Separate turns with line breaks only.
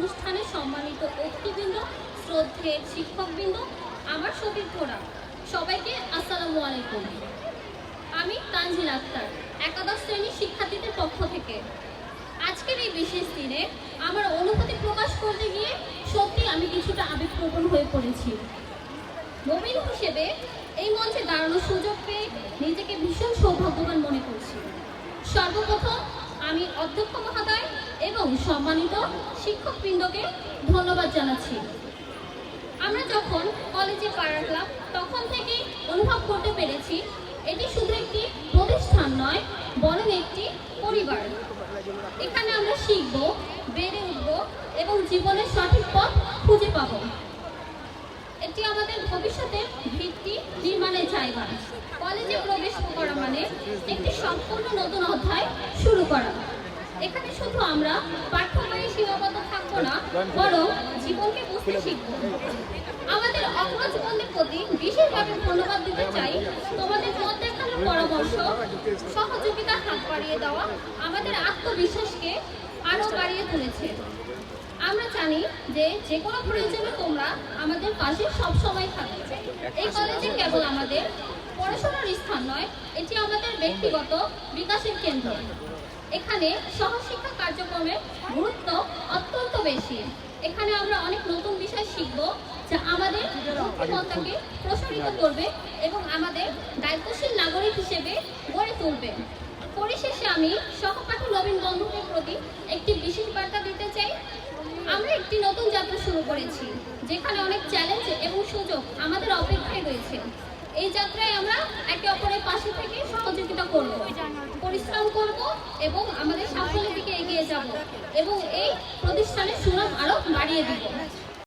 অনুষ্ঠানে সম্মানিত অতিথিবৃন্দ, শ্রদ্ধেয় শিক্ষকবৃন্দ, আমার সতীর্থরা, সবাইকে আসসালামু আলাইকুম। আমি তানজিল আক্তার, একাদশ শ্রেণির শিক্ষার্থীদের পক্ষ থেকে। আজকের এই বিশেষ দিনে আমার অনুভূতি প্রকাশ করতে গিয়ে সত্যি আমি কিছুটা আবেগপ্রবণ হয়ে পড়েছি। নবীন হিসেবে এই মঞ্চে দাঁড়ানোর সুযোগ পেয়ে নিজেকে ভীষণ সৌভাগ্যবান মনে করছি। সর্বপ্রথম আমি অধ্যক্ষ মহোদয় এবং সম্মানিত শিক্ষকবৃন্দকে ধন্যবাদ জানাচ্ছি। আমরা যখন কলেজে পা রাখলাম তখন থেকেই অনুভব করতে পেরেছি, এটি শুধু একটি প্রতিষ্ঠান নয়, বরং একটি পরিবার। এখানে আমরা শিখব, বেড়ে উঠব এবং জীবনের সঠিক পথ খুঁজে পাবো। এটি আমাদের ভবিষ্যতের ভিত্তি নির্মাণের জায়গা। কলেজে প্রবেশ করা মানে একটি সম্পূর্ণ নতুন অধ্যায় শুরু করা। এখানে আমরা পাঠ্যক্রমে সীমাবদ্ধ থাকব না, বরং জীবনকে বুঝতে শিখব। আমাদের অগ্রজীবনের প্রতি বিশেষভাবে ধন্যবাদ দিতে চাই। তোমাদের দেখানো পরামর্শ, সহযোগিতার হাত বাড়িয়ে দেওয়া আমাদের আত্মবিশ্বাসকে আরও বাড়িয়ে তুলেছে। আমরা জানি যে যে কোনো প্রয়োজনে তোমরা আমাদের পাশে সব সময় থাকবে এই কলেজে কেবল আমাদের পড়াশোনার স্থান নয়, এটি আমাদের ব্যক্তিগত বিকাশের কেন্দ্র। এখানে সহশিক্ষা কার্যক্রমের গুরুত্ব অত্যন্ত বেশি। এখানে আমরা অনেক নতুন বিষয় শিখব যা আমাদের বুদ্ধিমত্তাকে প্রসারিত করবে এবং আমাদের দায়িত্বশীল নাগরিক হিসেবে গড়ে তুলবে। পরিশেষে আমি সহপাঠী নবীন বন্ধুদের প্রতি একটি বিশেষ বার্তা দিতে চাই। আমরা একটি নতুন যাত্রা শুরু করেছি, যেখানে অনেক চ্যালেঞ্জ এবং সুযোগ আমাদের অপেক্ষায় রয়েছে। এই যাত্রায় আমরা একে অপরের পাশে থেকে সহযোগিতা করব। করব এবং আমাদের সাফল্যের দিকে এগিয়ে যাব এবং এই প্রতিষ্ঠানের সুনাম আরও বাড়িয়ে দিব।